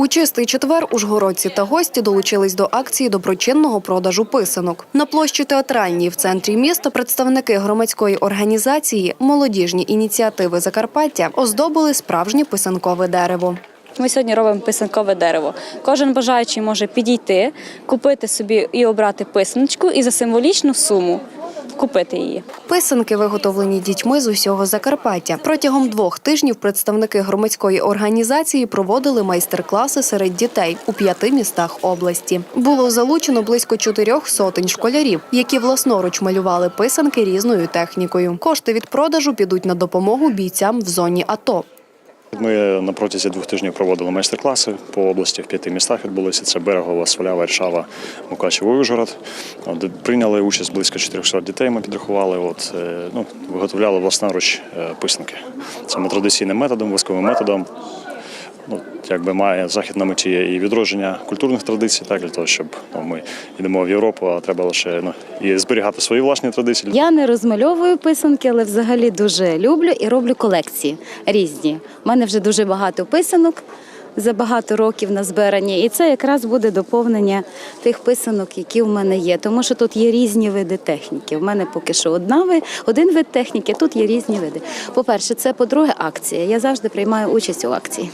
У чистий четвер ужгородці та гості долучились до акції доброчинного продажу писанок. На площі театральній в центрі міста представники громадської організації Молодіжні ініціативи Закарпаття оздобили справжнє писанкове дерево. Ми сьогодні робимо писанкове дерево. Кожен бажаючий може підійти, купити собі і обрати писаночку і за символічну суму купити її. Писанки виготовлені дітьми з усього Закарпаття. Протягом двох тижнів представники громадської організації проводили майстер-класи серед дітей у п'яти містах області. Було залучено близько чотирьох сотень школярів, які власноруч малювали писанки різною технікою. Кошти від продажу підуть на допомогу бійцям в зоні АТО. Ми на протязі двох тижнів проводили майстер-класи по області в п'яти містах відбулися. Це Берегова, Свалява, Варшава, Мукачево Ужгород. Прийняли участь близько 400 дітей. Ми підрахували. От е, ну, виготовляли власноруч е, писанки. Саме традиційним методом, військовим методом. Ну, якби має захід на меті і відродження культурних традицій, так для того, щоб ну, ми йдемо в Європу, а треба лише ну, і зберігати свої власні традиції. Я не розмальовую писанки, але взагалі дуже люблю і роблю колекції різні. У мене вже дуже багато писанок за багато років назбирані, і це якраз буде доповнення тих писанок, які в мене є. Тому що тут є різні види техніки. У мене поки що одна один вид техніки, тут є різні види. По-перше, це по-друге, акція. Я завжди приймаю участь у акції.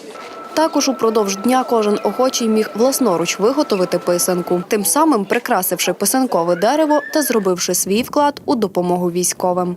Також упродовж дня кожен охочий міг власноруч виготовити писанку, тим самим прикрасивши писанкове дерево та зробивши свій вклад у допомогу військовим.